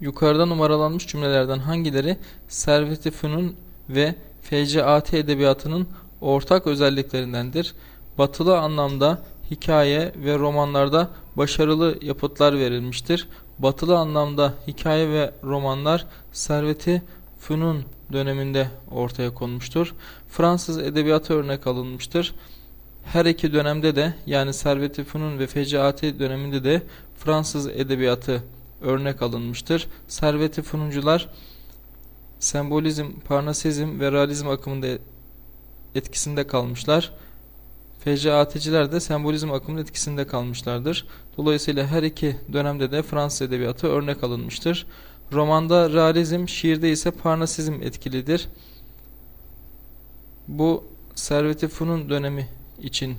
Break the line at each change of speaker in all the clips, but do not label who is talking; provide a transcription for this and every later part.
Yukarıda numaralanmış cümlelerden hangileri Servet-i Fünun ve FCAT edebiyatının ortak özelliklerindendir? Batılı anlamda hikaye ve romanlarda başarılı yapıtlar verilmiştir. Batılı anlamda hikaye ve romanlar Servet-i Fünun döneminde ortaya konmuştur. Fransız edebiyatı örnek alınmıştır. Her iki dönemde de yani Servet-i Fünun ve Fecaati döneminde de Fransız edebiyatı örnek alınmıştır. Servet-i Fünuncular sembolizm, parnasizm ve realizm akımında etkisinde kalmışlar. Fecaaticiler de sembolizm akımının etkisinde kalmışlardır. Dolayısıyla her iki dönemde de Fransız edebiyatı örnek alınmıştır. Romanda realizm, şiirde ise parnasizm etkilidir. Bu Servet-i Funun dönemi için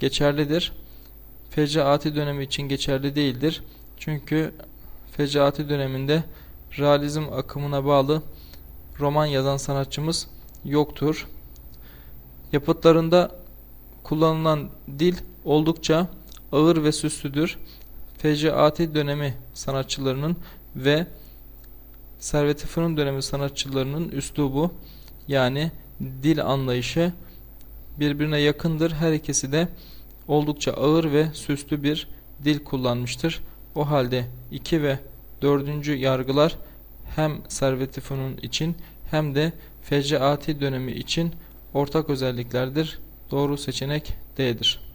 geçerlidir. Fecaati dönemi için geçerli değildir. Çünkü Fecaati döneminde realizm akımına bağlı roman yazan sanatçımız yoktur. Yapıtlarında kullanılan dil oldukça ağır ve süslüdür. Fecaati dönemi sanatçılarının ve Servet-i Fünun dönemi sanatçılarının üslubu yani dil anlayışı birbirine yakındır. Her ikisi de oldukça ağır ve süslü bir dil kullanmıştır. O halde 2 ve 4. yargılar hem Servet-i Fünun için hem de Fecaati dönemi için ortak özelliklerdir. Doğru seçenek D'dir.